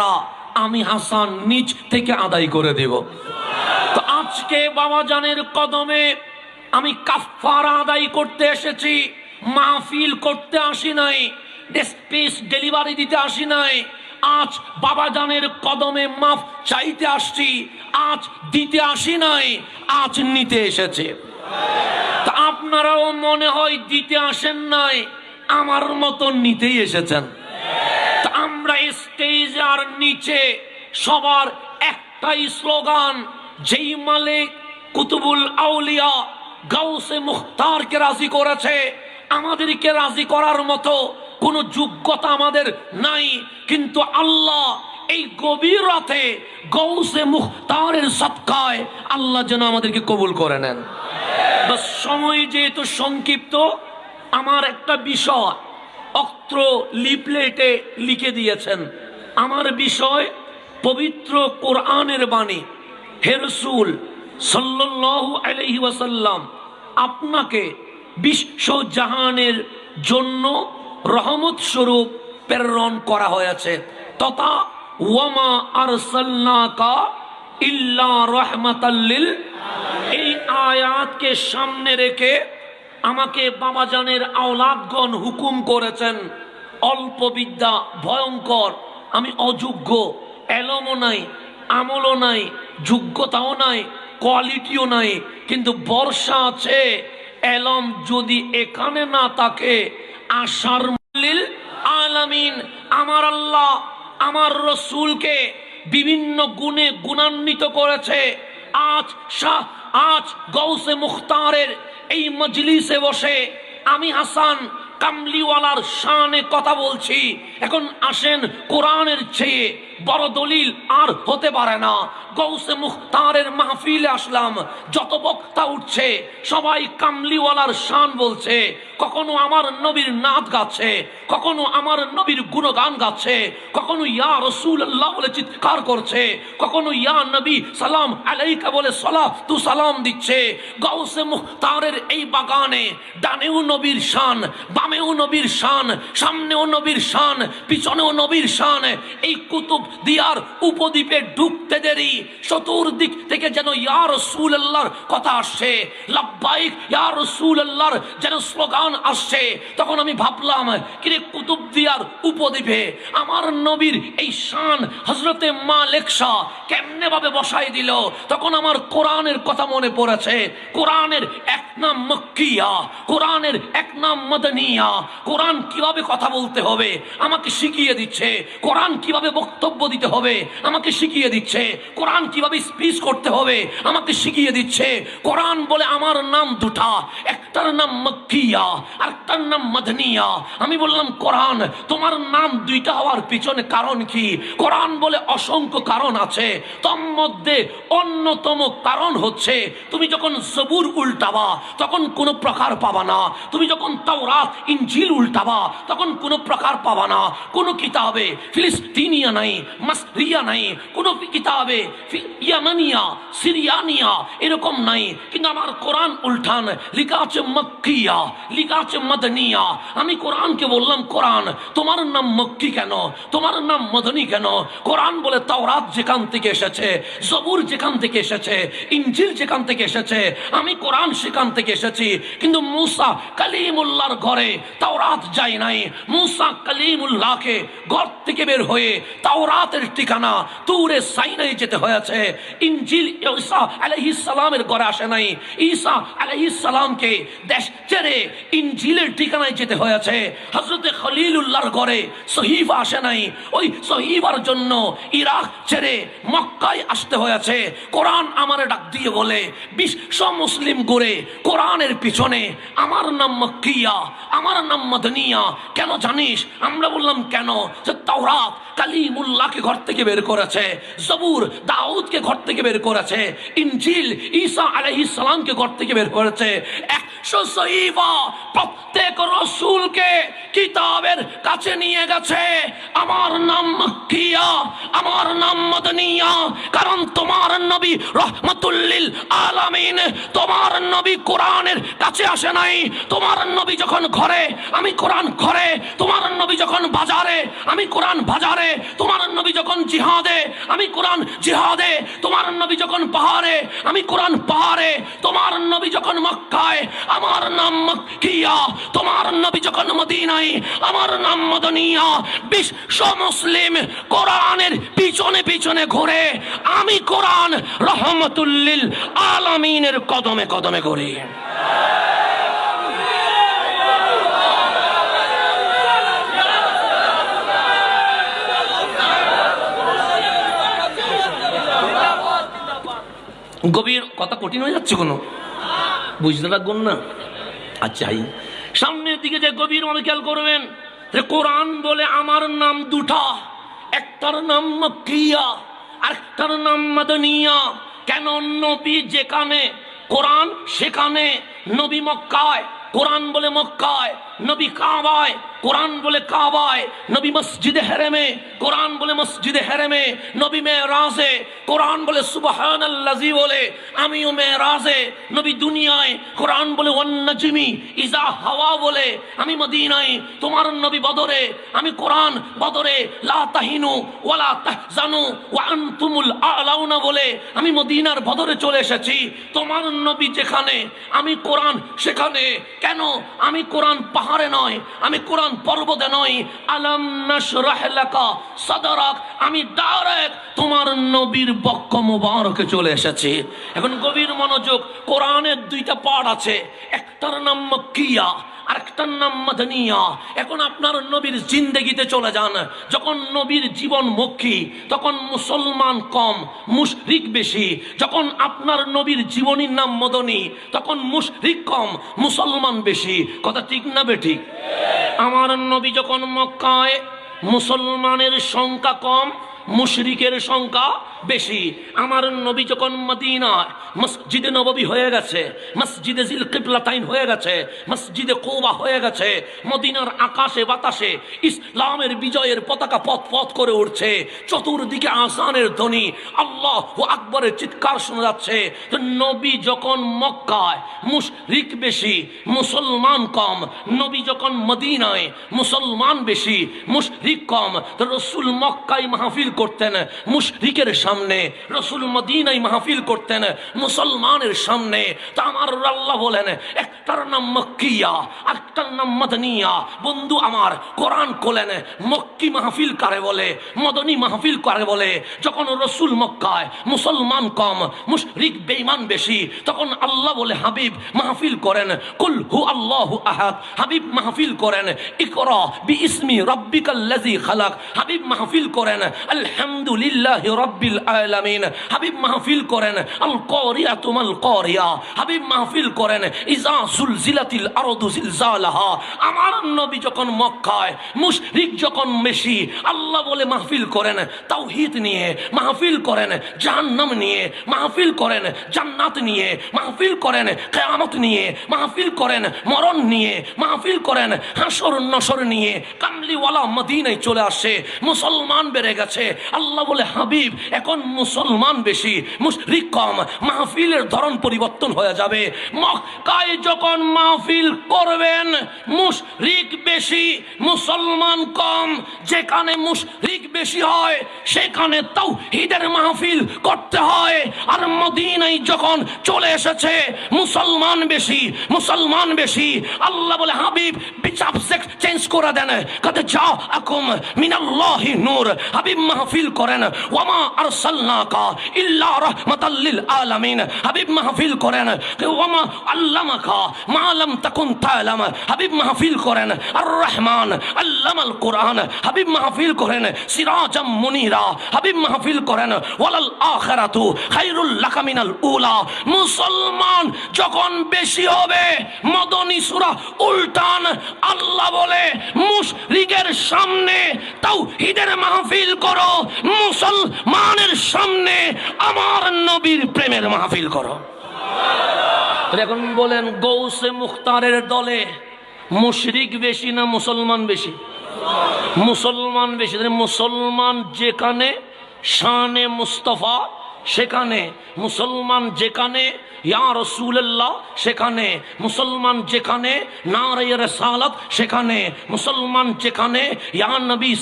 কাফারা আমি হাসান নিচ থেকে আদায় করে দেব। তো আজকে বাবা জানের কদমে আমি কাফারা আদায় করতে এসেছি, মাহফিল করতে আসি নাই স্পেস ডেলিভারি দিতে আসি নাই। আজ বাবা জানের কদমে মাফ চাইতে আসছি, আজ দিতে আসি নাই, আজ নিতে এসেছে। তা আপনারাও মনে হয় দিতে আসেন নাই, আমার মতন নিতেই এসেছেন। স্টেজ আর নিচে সবার একটাই স্লোগান, যেই মালিক কুতুবুল আউলিয়া গাউসে মুখতারকে রাজি করেছে। আমাদেরকে রাজি করার মতো কোনো যোগ্যতা আমাদের নাই, কিন্তু আল্লাহ এই গভীর রাতে গৌসে মুখতারের সৎকায় আল্লাহ যেন আমাদেরকে কবুল করে নেন। সময় যেহেতু সংক্ষিপ্ত, আমার একটা বিষয় অক্ত্র লিপলেটে লিখে দিয়েছেন। আমার বিষয় পবিত্র কোরআনের বাণী। হেরসুল সাল্লাল্লাহু আলাইহি ওয়াসাল্লাম, আপনাকে বিশ্ব জাহানের জন্য রহমত স্বরূপ প্রেরণ করা হয়েছে। তথা ওয়ামা আরসালনাকা ইল্লা রহমাতাল্লিল এই আয়াতকে সামনে রেখে আমাকে বাবাজানের আওলাদগণ হুকুম করেছেন, অল্প বিদ্যা, ভয়ঙ্কর আমি অযোগ্য, এলমও নাই, আমলও নাই, যোগ্যতাও নাই কোয়ালিটিও নাই, কিন্তু বর্ষা আছে, এলম যদি এখানে না থাকে, আশার আলামিন, আমার আল্লাহ, আমার রসুলকে বিভিন্ন গুণে গুণান্বিত করেছে। আজ শাহ, আজ গৌসে মুখতারের এই মজলিসে বসে আমি হাসান কামলিওয়ালার শানে কথা বলছি। এখন আসেন কোরআনের চেয়ে বড় দলিল আর হতে পারে না। গৌসে মুখতারের মাহফিলে আসলাম। যত বক্তা উঠছে, সবাই কামলিওয়ালার শান বলছে। কখনো আমার নবীর নাচ গাচ্ছে, কখনো আমার নবীর গুণগান গাচ্ছে, কখনো ইয়া রসুল আল্লাহ বলে চিৎকার করছে, কখনো ইয়া নবী সালাম আলাইকা বলে সলা তু সালাম দিচ্ছে। গৌসে মুখতারের এই বাগানে ডানেও নবীর শান বামেও নবীর শান, সামনেও নবীর শান, পিছনেও নবীর শান। এই কুতুব দিয়ার উপদ্বীপে ঢুকতে দেরি, চতুর্দিক থেকে যেন ইয়া রসুল আল্লাহর কথা আসছে। লাব্বাইক, ইয়া রসুল আল্লাহর যেন স্লোগান তখন আমি ভাবলাম, কিরে কুতুব দিয়ার উপদ্বীপে, আমার নবীর এই শান হজরতে মা লেখা কেমনে ভাবে বসাই দিল? তখন আমার কোরআনের কথা মনে পড়েছে। কোরআনের এক নাম মক্কিয়া, কোরআনের এক নাম মদনিয়া। কোরআন কীভাবে কথা বলতে হবে? আমাকে শিখিয়ে দিচ্ছে। কোরআন কীভাবে বক্তব্য দিতে হবে? আমাকে শিখিয়ে দিচ্ছে। কোরআন কীভাবে স্পিচ করতে হবে? আমাকে শিখিয়ে দিচ্ছে। কোরআন বলে আমার নাম দুটা। একটার নাম মক্কিয়া, আরেকটার নাম মদনিয়া। আমি বললাম, কোরআন, তোমার নাম দুইটা হওয়ার পিছনে কারণ কি? কোরআন বলে অসংখ্য কারণ আছে। তোর মধ্যে অন্যতম কারণ হচ্ছে, তুমি যখন সবুর উল্টাবা, তখন কোনো প্রকার পাবা না। তুমি যখন তাওরাত ইঞ্জিল উল্টাবা, তখন কোনো প্রকার পাবা না। কোনো কিতাবে ফিলিস্তিনিয়া নাই, মাসরিয়া নাই, কোনো কিতাবে ইয়ামানিয়া, সিরিয়ানিয়া এরকম নাই। কিন্তু আমার কোরআন উল্টান, লিখা আছে মক্কিয়া, লিখা আছে মদনিয়া। আমি কোরআনকে বললাম, কোরআন, তোমার নাম মক্কি কেন? তোমার নাম মদনী কেন? কোরআন বলে, তাওরাত যেখান থেকে এসেছে, জবুর যেখান থেকে এসেছে, ইঞ্জিল যেখান থেকে এসেছে, আমি কোরআন সেখান থেকে এসেছি। কিন্তু মুসা কালিমুল্লাহর ঘরে তাওরাত যায় নাই। মুসা কালিমুল্লাহকে ঘর থেকে বের হয়ে তাওরাতের ঠিকানা তুরে সাইনাই যেতে হয়েছে। ইঞ্জিল ঈসা আলাইহিস সালামের ঘরে আসে নাই। ঈসা আলাইহিস সালামকে দেশ ছেড়ে ইঞ্জিলের ঠিকানায় যেতে হয়েছে। হজরতে খলিলুল্লাহর ঘরে সহিফা আসে নাই। ওই সহিফার জন্য ইরাক ছেড়ে মক্কায় আসতে হয়েছে। কোরআন আমার ডাক দিয়ে বলে, বিশ্ব মুসলিম করে কোরআনের পিছনে আমার নাম মক্কিয়া, আমার নাম মদনিয়া। কেন জানিস? আমরা বললাম, কেন? যে তাওরাত কালিমুল্লাহকে ঘর থেকে বের করেছে। জবুর দাউদকে ঘর থেকে বের করেছে। ইনজিল ঈসা আলাইহিস সালামকে ঘর থেকে বের করেছে। একশো সহিফা প্রত্যেক রসুলকে কিতাবের কাছে নিয়ে গেছে। আমার নাম মক্কিয়া। আমার নাম মদনিয়া, কারণ তোমার নবী রহমতুল্লিল আলামিন। তোমার নবী কোরআনের কাছে আসে নাই। তোমার নবী যখন ঘরে, আমি কোরআন ঘরে, তোমার নবী যখন বাজারে, আমি কোরআন বাজারে, তোমার নবী যখন জিহাদে, আমি কোরআন জিহাদে, তোমার নবী যখন পাহাড়ে, আমি কোরআন পাহাড়ে, তোমার নবী যখন মক্কায়, আমার নাম মক্কিয়া, তোমার নবী যখন মদিনায়, আমার নাম মদনিয়া। বিশ্ব মুসলিম কোরআনের পিছনে পিছনে ঘুরে। আমি কোরআন রহমতুল্লিল আলামিনের কদমে কদমে ঘুরি। গভীর কথা কঠিন হয়ে যাচ্ছে কোনো? বুঝতে লাগবেন না। আচ্ছা সামনের দিকে যে গভীর মানে খেয়াল করবেন, যে কোরআন বলে আমার নাম দুটা। একটার নাম মক্কিয়া আরেকটার নাম মাদনিয়া। কেন নবী যেখানে? কোরআন সেখানে। নবী মক্কায়। কোরআন বলে মক্কায়। নবী কাবায়, কোরআন বলে কাবায়, নবী মসজিদে হেরেমে, কোরআন বলে মসজিদে হেরেমে, নবী মে রাজে কোরআন বলে সুবহান আল্লাজি বলে, আমিও মে রাজে নবী দুনিয়ায়, কোরআন বলে ওয়ান্নাজিমি, ইজা হাওয়া বলে, আমি মদিনায়, তোমার নবী বদরে, আমি কোরআন বদরে, লা তাহিনু ওয়ালা তাহজানু ওয়া আনতুমুল আলাউনা বলে, আমি মদিনার বদরে চলে এসেছি, তোমার নবী যেখানে, আমি কোরআন সেখানে, কেন আমি কোরআন পাহাড়ে নয়, আমি কোরআন পর্বতে নয় আলম সদরক, আমি ডাইরেক্ট তোমার নবীর বক্ষ মুবারকে চলে এসেছি। এখন গভীর মনোযোগ, কোরআনের দুইটা পাঠ আছে। একটার নাম মক্কিয়া আরেকটার নাম মাদানিয়া। এখন আপনার নবীর জিন্দেগিতে চলে যান। যখন নবীর জীবন মক্ষী তখন মুসলমান কম, মুশরিক বেশি। যখন আপনার নবীর জীবনীর নাম মদনী, তখন মুশরিক কম, মুসলমান বেশি। কথা ঠিক না বেঠিক আমার নবী যখন মক্কায়, মুসলমানের সংখ্যা কম, মুশরিকের সংখ্যা বেশি। আমার নবী যখন মদিনায় মসজিদে নববী হয়ে গেছে, মসজিদে জিল কিবলাতাইন হয়ে গেছে, মসজিদে কোবা হয়ে গেছে, মদিনার আকাশে, বাতাসে ইসলামের বিজয়ের পতাকা পথ পথ করে উঠছে, চতুর্দিকে আসানের ধ্বনি, আল্লাহ ও আকবরের চিৎকার শোনা যাচ্ছে নবী যখন মক্কায় মুশরিক বেশি, মুসলমান কম, নবী যখন মদিনায় মুসলমান বেশি, মুশরিক কম, তো রসুল মক্কায় মাহফিল করতেন, মুশরিকের সামনে রসুল মদিনায় মাহফিল করতেন, মুসলমানের সামনে তা আমার আল্লাহ বলেন, একটার নাম মক্কিয়া একটার নাম মদনিয়া। বন্ধু আমার, কোরআন কোলেন মক্কি মাহফিল কারে বলে, মদনী মাহফিল কারে বলে। যখন রসুল মক্কায় মুসলমান কম, মুশরিক বেঈমান বেশি, তখন আল্লাহ বলে, হাবিব মাহফিল করেন, কুল হু আল্লাহু আহাদ। হাবিব মাহফিল করেন, ইকরা বি ইসমি রাব্বিকাল্লাযী খালাক। হাবিব মাহফিল করেন, আলহামদুলিল্লাহি রাব্বিল আলামিন। হাবিব মাহফিল করেন, আল কারিয়া তুমাল কারিয়া। হাবিব মাহফিল করেন, ইজা সুলজিলাতিল আরদু জিলজালাহা আমার নবী যখন মক্কায়, মুশরিক যখন বেশি আল্লাহ বলে মাহফিল করেন, তাওহীদ নিয়ে মাহফিল করেন, জাহান্নাম নিয়ে মাহফিল করেন, জান্নাত নিয়ে মাহফিল করেন, কিয়ামত নিয়ে মাহফিল করেন, মরণ নিয়ে মাহফিল করেন হাসর নসর নিয়ে কামলিওয়ালা মদিনায় চলে আসে, মুসলমান বেড়ে গেছে। আল্লাহ বলে, হাবিব, এখন মুসলমান বেশি, মুশরিক কম, মাহফিলের ধরন পরিবর্তন হয়ে যাবে। মক্কায় যখন মাহফিল করবেন, মুশরিক বেশি, মুসলমান কম। যেখানে মুশরিক বেশি হয়, সেখানে তাওহীদের মাহফিল করতে হয়। আর মদিনায় যখন চলে এসেছে, মুসলমান বেশি মুসলমান বেশি। আল্লাহ বলে, হাবিব সাবজেক্ট চেঞ্জ করে দেন। কাতে যা আকুম মিনাল্লাহি নূর। হাবিব মাহফিল করেন। ওয়ামা হাবিব মাহফিল করেন। হাবিব মাহফিল করেন। হাবিব মাহফিল করেন মিনাল মুসলমান যখন বেশি হবে, মদনী সূরা উল্টান আল্লাহ বলে, মুশরিকের সামনে তাওহীদের মাহফিল করো। মুসলমানের সামনে আমার নবীর প্রেমের মাহফিল করো। এখন বলেন, গৌসে মুখতারের দলে মুশরিক বেশি না মুসলমান বেশি? মুসলমান বেশি। মুসলমান যেখানে শানে মুস্তফা সেখানে মুসলমান যেখানে, ইয়া রসুল্লাহ সেখানে মুসলমান যেখানে সেখানে মুসলমান যেখানে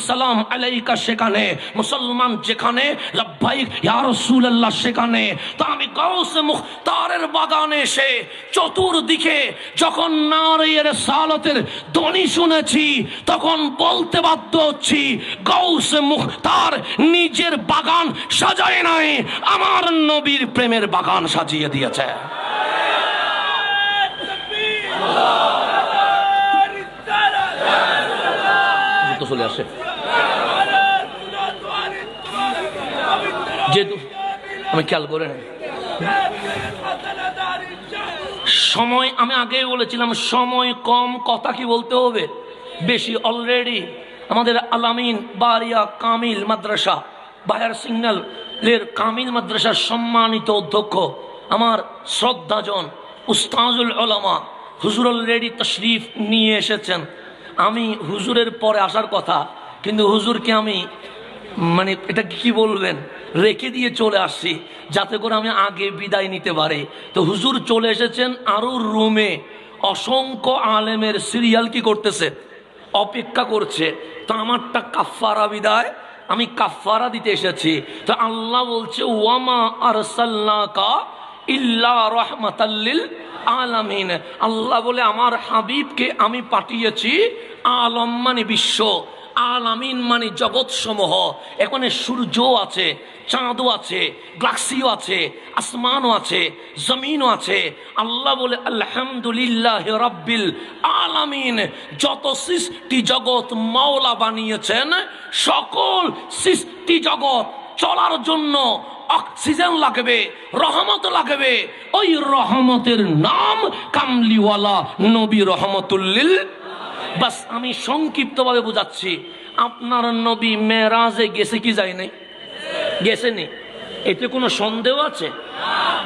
সালাম আলাইকা, সেখানে মুসলমান যেখানে সেখানে। তো আমি মুখতারের বাগানে এসে চতুর্দিকে যখন নারায়ের সালতের ধ্বনি শুনেছি, তখন বলতে বাধ্য হচ্ছি, গাউসে মুখতার নিজের বাগান সাজায় নাই। আমার নবীর প্রেমের বাগান সাজিয়ে দিয়েছে। চলে আসে। যেহেতু আমি খেয়াল করে সময় আমি আগেই বলেছিলাম, সময় কম কথা কি বলতে হবে? বেশি অলরেডি আমাদের আলামিন বারিয়া কামিল মাদ্রাসা বায়ার সিগন্যাল এর কামিল মাদ্রাসার সম্মানিত অধ্যক্ষ, আমার শ্রদ্ধাজন উস্তাজুল আলামা হুজুর অলরেডি তশরিফ নিয়ে এসেছেন। আমি হুজুরের পরে আসার কথা, কিন্তু হুজুরকে আমি মানে এটা কি বলবেন রেখে দিয়ে চলে আসছি, যাতে করে আমি আগে বিদায় নিতে পারি। তো হুজুর চলে এসেছেন আরও রুমে। অসংখ্য আলেমের সিরিয়াল কি করতেছে? অপেক্ষা করছে। তো আমারটা কাফারা বিদায়। আমি কাফারা দিতে এসেছি। তো আল্লাহ বলছে, ওয়ামা আরসাল্লাকা ইল্লা রহমাতাল্লিল আলামিন। আল্লাহ বলে, আমার হাবিবকে আমি পাঠিয়েছি আলম মানে বিশ্ব। আলামিন মানে জগৎ সমূহ এখানে সূর্য আছে, চাঁদও আছে গ্লাক্সিও আছে, আসমানও আছে, জমিনও আছে। আল্লাহ বলে, আলহামদুলিল্লাহ রব্বিল আলামিন। যত সৃষ্টি জগৎ মাওলা বানিয়েছেন, সকল সৃষ্টি জগৎ চলার জন্য অক্সিজেন লাগবে, রহমত লাগবে। ওই রহমতের নাম কামলিওয়ালা নবী রহমতুল্লিল বাস, আমি সংক্ষিপ্তভাবে বোঝাচ্ছি। আপনার নবী মেরাজে গেছে কি যায় নাই? গেছে এতে কোনো সন্দেহ আছে?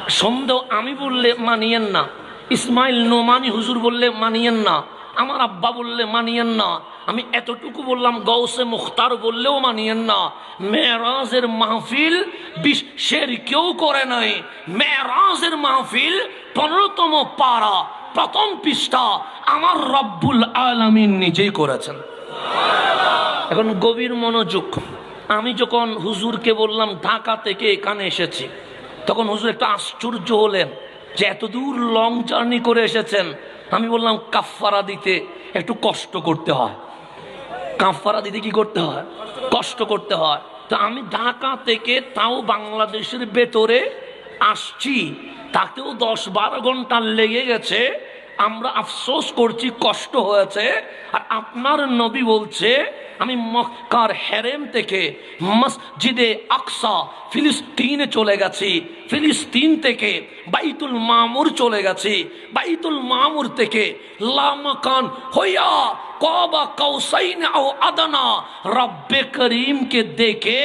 সন্দেহ আমি বললে মানিয়েন না। ইসমাইল নোমানি হুজুর বললে মানিয়েন না। আমার আব্বা বললে মানিয়েন না। আমি এতটুকু বললাম গৌসে মুখতার বললেও মানিয়েন না। মেরাজের মাহফিল বিশ্বের কেউ করে নাই। মেরাজের মাহফিল পনেরোতম পাড়া। প্রথম পৃষ্ঠা আমার রব্বুল আলামিন নিজেই করেছেন। এখন গভীর মনোযোগ। আমি যখন হুজুরকে বললাম, ঢাকা থেকে এখানে এসেছি। তখন হুজুর একটা আশ্চর্য হলেন যে এত দূর লং জার্নি করে এসেছেন। আমি বললাম কাফারা দিতে একটু কষ্ট করতে হয়। কাফারা দিতে কি করতে হয়? কষ্ট করতে হয়। তো আমি ঢাকা থেকে তাও বাংলাদেশের ভেতরে আসছি। তাতেও দশ বারো ঘণ্টা লেগে গেছে। আমরা আফসোস করছি, কষ্ট হয়েছে। আর আপনার নবী বলছে, আমি মক্কার হেরেম থেকে মসজিদে আকসা, ফিলিস্তিনে চলে গেছি। ফিলিস্তিন থেকে বাইতুল মামুর চলে গেছি। বাইতুল মামুর থেকে লামাকান হইয়া কবা কৌসাইন ও আদানা। রব্বে করিমকে দেখে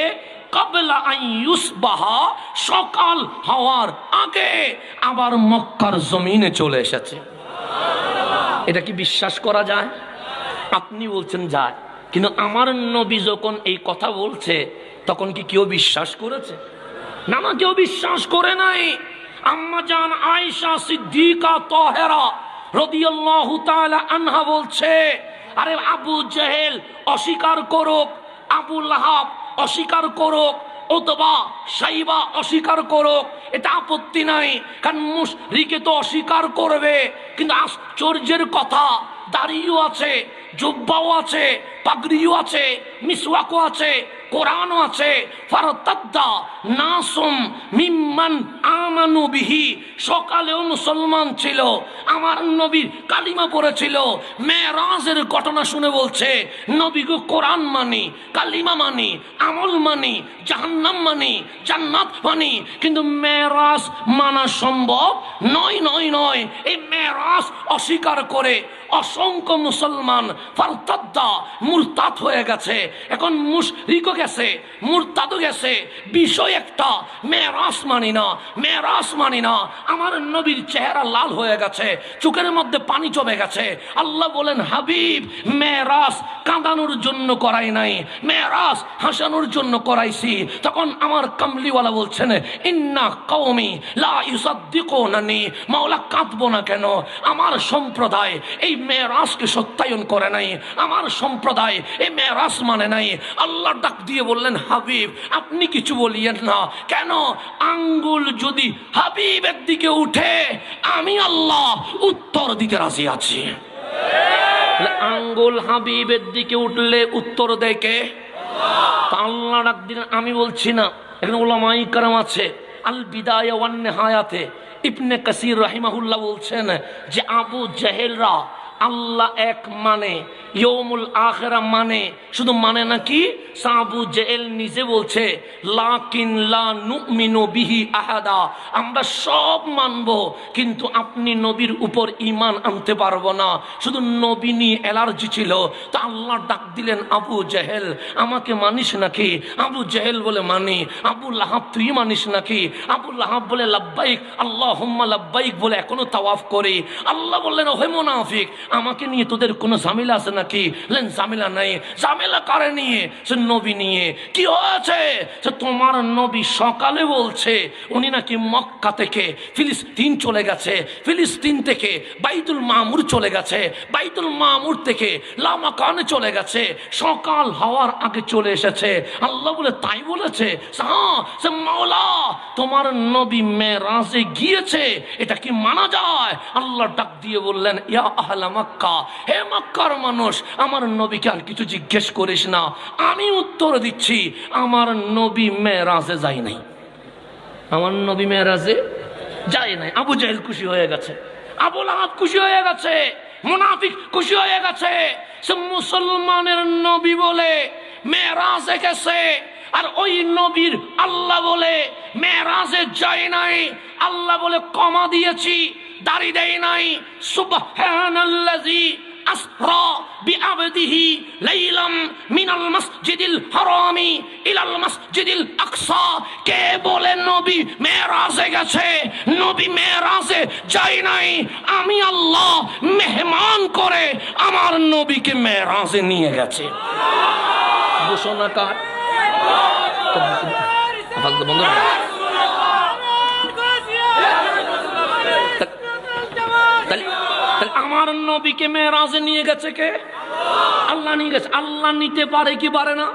সকাল হওয়ার আগে আবার মক্কার জমিনে চলে এসেছে। এটা কি বিশ্বাস করা যায়? আপনি বলছেন যায়। কিন্তু আমার নবী যখন এই কথা বলছে, তখন কি কেউ বিশ্বাস করেছে? না না, কেউ বিশ্বাস করে নাই। আম্মা জান আয়েশা সিদ্দিকা তহেরা রদিয়াল্লাহু তাআলা আনহা বলছে, আরে আবু জেহেল, অস্বীকার করুক, আবু লাহাব অস্বীকার করুক, অথবা সাইবা অস্বীকার করুক, এটা আপত্তি নাই, কারণ মুশরিকে তো অস্বীকার করবে। কিন্তু আশ্চর্যের কথা, দাড়িও আছে, জুব্বাও আছে, পাগড়িও আছে, মিসওয়াকও আছে কোরআনও আছে, ফারতাদ্দা নাসুম মিম্মান সকালেও মুসলমান ছিল, আমার নবীর কালিমা পড়েছিল মেরাজের ঘটনা শুনে বলছে নবীগো কোরআন মানি, কালিমা মানি, আমল মানি, জাহান্নাম মানি, জান্নাত মানি। কিন্তু মেরাজ মানা সম্ভব নয় নয় নয়। এই মেরাজ অস্বীকার করে অসংখ্য মুসলমান ফারতাদ্দা মুরতাদ হয়ে গেছে। এখন মুশরিককে গেছে মুরতাদও গেছে। বিষয় একটা মেরাস মানি না মেরাস মানি না। আমার নবীর চেহারা লাল হয়ে গেছে, চোখের মধ্যে পানি জমে গেছে। আল্লাহ বলেন, হাবিব মেরাস কাঁদানোর জন্য করাই নাই। মেরাস হাসানোর জন্য করাইছি। তখন আমার কামলিওয়ালা বলছেন, ইন্না কওমি লা মাওলা কাঁদবো না কেন? আমার সম্প্রদায় এই মেরাজকে সত্যায়ন করে নাই। আমার সম্প্রদায় এই মেরাজ মানে নাই। আল্লাহ ডাক দিয়ে বললেন, হাবিব, আপনি কিছু বলিয়েন না। কেন? আঙ্গুল যদি হাবিবের দিকে উঠে, আমি আল্লাহ উত্তর দিতে রাজি আছি। আঙ্গুল হাবিবের দিকে উঠলে উত্তর কে? আল্লাহ আমি বলছি না এখানে ওলামাই কারাম আছে আল বিদায় ওয়ান নেহায়াতে ইবনে কাসির রাহিমাহুল্লাহ বলছেন যে, আবু জাহেলরা আল্লাহ এক মানে ইয়মুল আখেরা মানে। শুধু মানে নাকি সাবু জেল নিজে বলছে আমরা সব মানব, কিন্তু আপনি নবীর উপর ইমান আনতে পারব না। শুধু নবী নিয়ে অ্যালার্জি ছিল, তো আল্লাহ ডাক দিলেন, আবু জেহেল, আমাকে মানিস নাকি? আবু জেহেল বলে মানি, আবু লাহাব তুই মানিস নাকি? আবু লাহাব বলে, লাব্বাইক আল্লাহ হুম্মা লাব্বাইক বলে এখনও তাওয়াফ করি। আল্লাহ বললেন, ওহে মোনাফিক আমাকে নিয়ে তোদের কোনো ঝামেলা আছে নাকি? ঝামেলা নাই। ঝামেলা কারে নিয়ে? সে নবী নিয়ে। কি হয়েছে? সে তোমার নবী সকালে বলছে, উনি নাকি মক্কা থেকে ফিলিস্তিন চলে গেছে। ফিলিস্তিন থেকে বাইতুল মামুর চলে গেছে। বাইতুল মামুর থেকে লামাকানে চলে গেছে। সকাল হওয়ার আগে চলে এসেছে। আল্লাহ বলে, তাই বলেছে? হ্যাঁ মাওলা, তোমার নবী মেরাজে গিয়েছে। এটা কি মানা যায়? আল্লাহ ডাক দিয়ে বললেন, ইয়া আহলা মক্কা। হে মক্কার মানুষ, আমার নবীকে আর কিছু জিজ্ঞেস করিস না। আমি উত্তর দিচ্ছি, আমার নবী মেরাজে যাই নাই। আমার নবী মেরাজে যায় নাই। আবু জাহেল খুশি হয়ে গেছে। আবুল আহাব খুশি হয়ে গেছে। মুনাফিক খুশি হয়ে গেছে। সে মুসলমানের নবী বলে, মেরাজে গেছে আর ওই নবীর আল্লাহ বলে, মেরাজে যায় নাই। আল্লাহ বলে কমা দিয়েছি। দাড়ি দেয় নাই। সুবহানাল্লাযী আসরা বিআবদিহি লাইলাম মিনাল মসজিদিল হারামি ইলাল মসজিদিল আকসা। কে বলে নবী মেরাজে গেছে? নবী মেরাজে যাই নাই। আমি আল্লাহ মেহমান করে আমার নবীকে মেরাজে নিয়ে গেছে। ঘোষণাকার বন্ধ আমার নবীকে মেয়েরাজে নিয়ে গেছে কে? আল্লাহ নিয়ে গেছে। আল্লাহ নিতে পারে কি পারে না?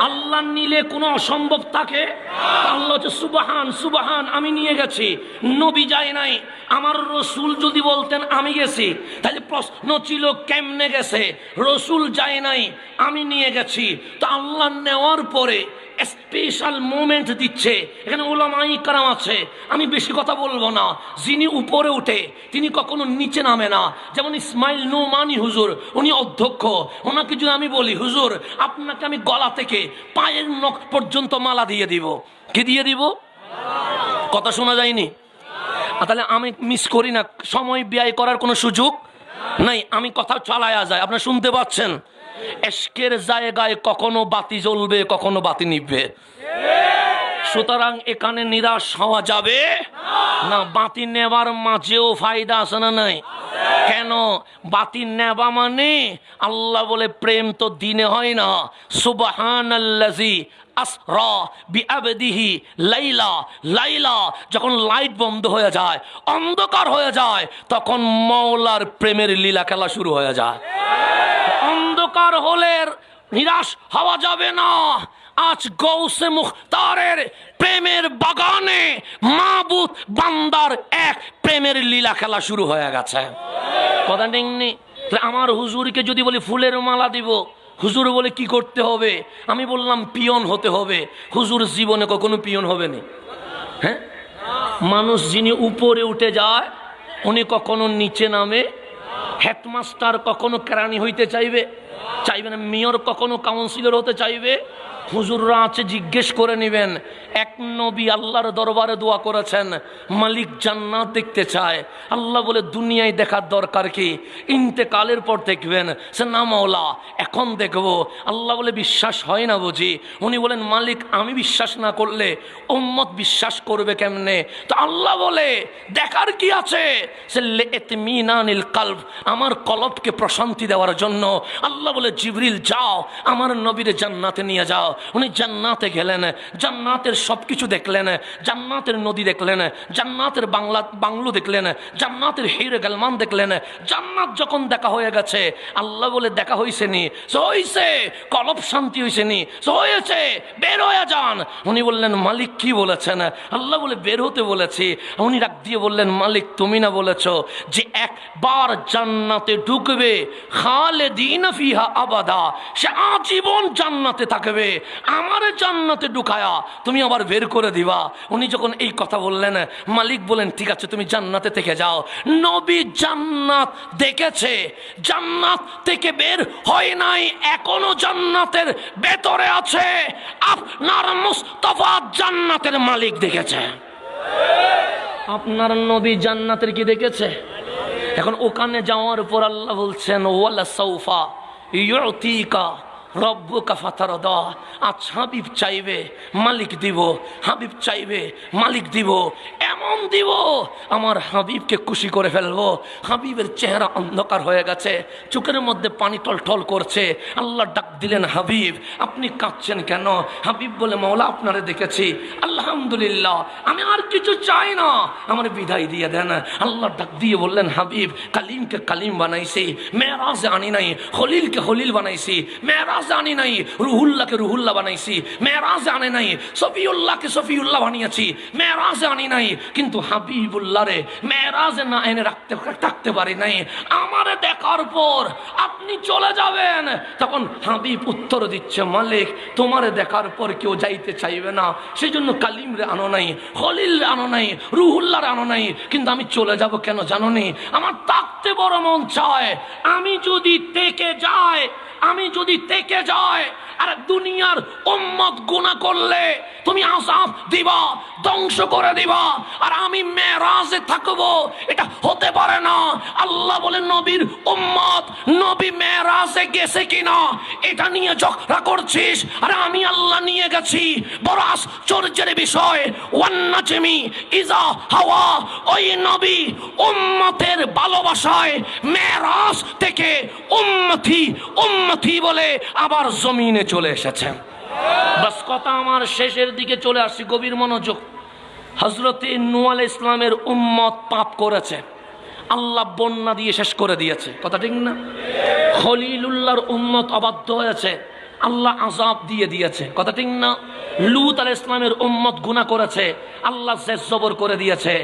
আল্লাহ নিলে কোনো অসম্ভব থাকে? আল্লাহ সুবাহান সুবাহান, আমি নিয়ে গেছি। নবী যায় নাই। আমার রসুল যদি বলতেন আমি গেছি, তাহলে প্রশ্ন ছিল, কেমনে গেছে? রসুল যায় নাই, আমি নিয়ে গেছি। তো আল্লাহ নেওয়ার পরে স্পেশাল মোমেন্ট দিচ্ছে। এখানে ওলামাই কারাম আছে। আমি বেশি কথা বলব না। যিনি উপরে উঠে, তিনি কখনো নিচে নামে না। যেমন ইসমাইল নোমানি হুজুর, উনি অধ্যক্ষ। ওনাকে যদি আমি বলি, হুজুর, আপনাকে আমি গলা থেকে পায়ের নখ পর্যন্ত মালা দিয়ে দিব। কি দিয়ে দিব? কথা শোনা যায়নি? তাহলে আমি মিস করি না। সময় ব্যয় করার কোনো সুযোগ নাই। আমি কথা চালায়া যায় আপনারা শুনতে পাচ্ছেন? এশকের জায়গায় কখনো বাতি জ্বলবে, কখনো বাতি নিভবে। সুতরাং এখানে নিরাশ হওয়া যাবে না, বাতি নেবার মাঝেও ফায়দা আছে না নাই? কেন? বাতি নেবা মানে আল্লাহ বলে, প্রেম তো দিনে হয় না। সুবাহান বিআবদিহি লাইলা লাইলা যখন লাইট বন্ধ হয়ে যায়, অন্ধকার হয়ে যায়, তখন মৌলার প্রেমের লীলা খেলা শুরু হয়ে যায়। অন্ধকার হলে নিরাশ হওয়া যাবে না। আজ গৌসে মুখতারের প্রেমের বাগানে মাবুত বান্দার এক প্রেমের লীলা খেলা শুরু হয়ে গেছে। কথা নেই আমার হুজুরকে যদি বলি, ফুলের মালা দিব। হুজুর বলে কি করতে হবে? আমি বললাম, পিয়ন হতে হবে। হুজুর জীবনে কখনো পিয়ন হবে না। হ্যাঁ? মানুষ যিনি উপরে উঠে যায়, উনি কখনো নিচে নামে। হেডমাস্টার কখনো কেরানি হইতে চাইবে? চাইবে না, মেয়র কখনো কাউন্সিলর হতে চাইবে? হুজুররা আছে, জিজ্ঞেস করে নেবেন। এক নবী আল্লাহর দরবারে দোয়া করেছেন, মালিক জান্নাত দেখতে চায়। আল্লাহ বলে, দুনিয়ায় দেখার দরকার কি? ইন্তেকালের পর দেখবেন, সে না মাওলা, এখন দেখব। আল্লাহ বলে, বিশ্বাস হয় না বুঝি। উনি বলেন, মালিক, আমি বিশ্বাস না করলে উম্মত বিশ্বাস করবে কেমনে? তো আল্লাহ বলে, দেখার কি আছে? সে লেতমিনানিল কালব, আমার কলবকে প্রশান্তি দেওয়ার জন্য আল্লাহ বলে, জিবরিল, যাও, আমার নবীর জান্নাতে নিয়ে যাও। উনি জান্নাতে গেলেন, জান্নাতের সব কিছু দেখলেন, জান্নাতের নদী দেখলেন, জান্নাতের বাংলা, বাংলো দেখলেন, জান্নাতের হিরে গালমান দেখলেন। জান্নাত যখন দেখা হয়ে গেছে, আল্লাহ বলে, দেখা হয়েছে নি হয়েছে কলব শান্তি হয়েছে নি হয়েছে, বের হয়ে যান। উনি বললেন, মালিক কি বলেছেন? আল্লাহ বলে, বের হতে বলেছি। উনি ডাক দিয়ে বললেন, মালিক, তুমি না বলেছ যে একবার জান্নাতে ঢুকবে খালে দিন আবাদা। সে আজীবন জান্নাতে থাকবে। আমার জান্নাতে ঢুকায়া তুমি আবার বের করে দিবা। উনি যখন এই কথা বললেন, মালিক বলেন, ঠিক আছে, তুমি জান্নাতে থেকে যাও। নবী জান্নাত দেখেছে। জান্নাত থেকে বের হয় নাই, এখনও জান্নাতের ভেতরে আছে। আপনার মুস্তফা জান্নাতের মালিক দেখেছে। আপনার নবী জান্নাতের কি দেখেছে? এখন ওখানে যাওয়ার পর আল্লাহ বলছেন, ওয়ালা সৌফা يعطيك রব্বুকা হাবিব চাইবে মালিক দিব, হাবিব চাইবে মালিক দিব, এমন দিব, আমার হাবিবকে খুশি করে ফেলব। হাবিবের চেহারা অন্ধকার হয়ে গেছে, চোখের মধ্যে পানি টলটল করছে। আল্লাহ ডাক দিলেন, হাবিব, আপনি কাঁদছেন কেন? হাবিব বলে মৌলা আপনারে দেখেছি। আলহামদুলিল্লাহ, আমি আর কিছু চাই না। আমার বিদায় দিয়ে দেন। আল্লাহ ডাক দিয়ে বললেন, হাবিব, কালিমকে কালিম বানাইছি, মেয়েরাজ আনি নাই হলিলকে হলিল বানাইছি, মেয়েরাজ আনি নাই, রুহুল্লাহকে রুহুল্লাহ বানাইছি, মেয়েরাজ আনে নাই, সফিউল্লাহকে সফিউল্লাহ বানিয়েছি, মেয়েরাজ জানি নাই, কিন্তু হাবিবুল্লাহ রে মেয়েরাজ না এনে রাখতে, থাকতে পারি নাই। আমারে দেখার পর আপনি চলে যাবেন। তখন হাবিব উত্তর দিচ্ছে, মালিক, তোমারে দেখার পর কেউ যাইতে চাইবে না। সেই জন্য কালিম রে আনো নাই হলিল রে আনো নাই রুহুল্লাহ রে আনো নাই। কিন্তু আমি চলে যাব কেন জানো নি? আমার তাকতে বড় মন চায়, আমি যদি থেকে যাই আমি যদি থেকে যায় আর দুনিয়ার উম্মত গুণা করলে তুমি আসাফ দিবা, ধ্বংস করে দিবা, আর আমি মেরাজে থাকব, এটা হতে পারে না। আল্লাহ বলে নবীর উম্মত, নবী মেরাজে গেছে কিনা, এটা নিয়ে ঝগড়া করছিস, আর আমি আল্লাহ নিয়ে গেছি। বড় আশ্চর্যের বিষয় ওয়ান্নাচেমি ইজা হাওয়া, ওই নবী উম্মতের ভালোবাসায় মেরাজ থেকে উম্মতি উম্মতি বলে আবার জমিনে চলে এসেছে। বাস কথা আমার শেষের দিকে চলে আসছি, গভীর মনোযোগ। হজরতে নুয়াল ইসলামের উম্মত পাপ করেছে। আল্লাহ বন্যা দিয়ে শেষ করে দিয়েছে। কথা ঠিক না? খলিলুল্লাহর উম্মত অবাধ্য হয়েছে। আল্লাহ আজাব দিয়ে দিয়েছে। কথা ঠিক না? লুত আল ইসলামের উম্মত গুণা করেছে, আল্লাহ শেষ জবর করে দিয়েছে,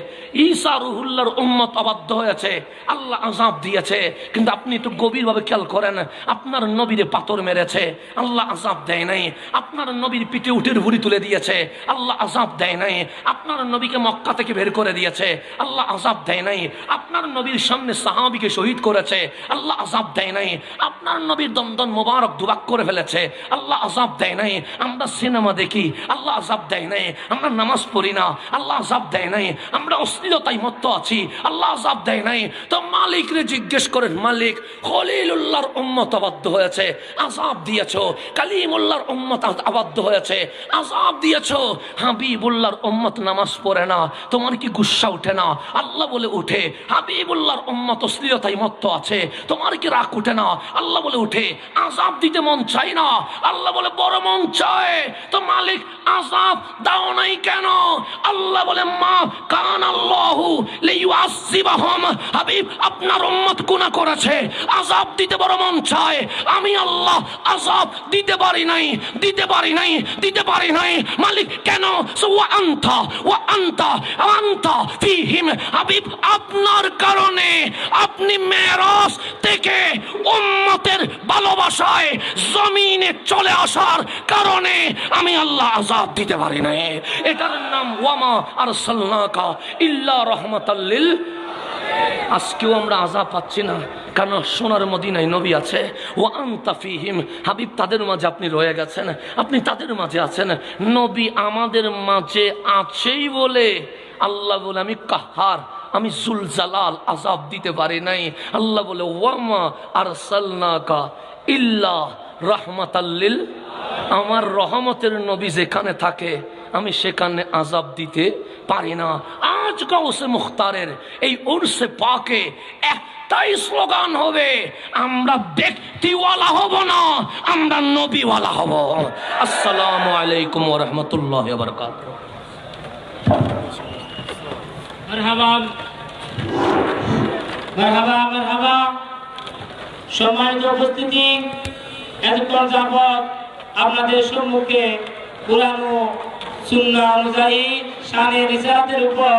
ঈসা রুহুল্লার উম্মত অবাধ্য হয়েছে, আল্লাহ আজাব দিয়েছে, কিন্তু আপনি একটু গভীরভাবে খেয়াল করেন, আপনার নবীরে পাথর মেরেছে, আল্লাহ আজাব দেয় নাই, আপনার নবীর পিঠে উঠের ভুড়ি তুলে দিয়েছে, আল্লাহ আজাব দেয় নাই, আপনার নবীকে মক্কা থেকে বের করে দিয়েছে, আল্লাহ আজাব দেয় নাই, আপনার নবীর সামনে সাহাবিকে শহীদ করেছে, আল্লাহ আজাব দেয় নাই, আপনার নবীর দন্দন মোবারক দুবাক করে ফেলেছে, আল্লাহ আজাব দেয় নাই, আমরা সিনেমা দেখি আল্লাহ আজাব দেয় নাই, আমরা নামাজ পড়ি না, আল্লাহ আজাব দেয় নাই, আমরা অশ্লীলতায় মত্ত আছি, আল্লাহ আজাব দেয় নাই। তো মালিক রে জিজ্ঞেস করেন, মালিক, খলিলুল্লাহর উম্মত আবদ্ধ হয়েছে, আজাব দিয়েছ, কালিমুল্লাহর উম্মত আবদ্ধ হয়েছে, আজাব দিয়েছ। হাবিবুল্লাহর উম্মত নামাজ পড়ে না, তোমার কি গুসা উঠে না? আল্লাহ বলে, উঠে। হাবিবুল্লাহর উম্মত অশ্লীলতায় মত্ত আছে, তোমার কি রাগ উঠে না? আল্লাহ বলে, উঠে। আজাব দিতে মন চাই না, আল্লাহ বলে, বড় মন চায়। তো মালিক আজাব দাও নাই কেন? আল্লাহ বলে, মা কান আল্লাহু লিইউআসিবাহুম হাবিব, আপনার উম্মত গুনাহ করেছে। আজাব দিতে বড় মন চায়। আমি আল্লাহ আজাব দিতে পারি নাই, দিতে পারি নাই, দিতে পারি নাই। মালিক, কেন? ওয়া আনতা ওয়া আনতা আনতা ফিহিম। হাবিব, আপনার কারণে আপনি মেরাজ থেকে উম্মতের ভালোবাসায় জমিনে চলে আসার কারণে আমি আল্লাহ আজাব দিতে পারি নাই এটার নাম ওয়ামা আর সাল্লাকা ইল্লা রহমতাল্লিল আজকেও আমরা আজা পাচ্ছি না কারণ সোনার মদিনায় নবী আছে। ও আন্তাফিহিম হাবিব তাদের মাঝে আপনি রয়ে গেছেন, আপনি তাদের মাঝে আছেন। নবী আমাদের মাঝে আছেই বলে আল্লাহ বলে, আমি কাহার, আমি জুলজালাল, আজাব দিতে পারি নাই। আল্লাহ বলে, ওয়ামা আর সাল্লাকা ইল্লা রহমাতাল্লিল আমার রহমতের নবী যেখানে থাকে, আমি সেখানে আজাব দিতে পারি না। আজ গাউসে মুখতারের এই উর্সে পাকে একটাই স্লোগান হবে, আমরা ব্যক্তিওয়ালা হব না, আমরা নবীওয়ালা হব। আসসালামু আলাইকুম রহমতুল্লাহ বরকাত মারহাবা মারহাবা মারহাবা। সম্মানিত উপস্থিতি এতক্ষণ যাবৎ আপনাদের সম্মুখে পুরানো সুন্না অনুযায়ী সানের রিসালাতের উপর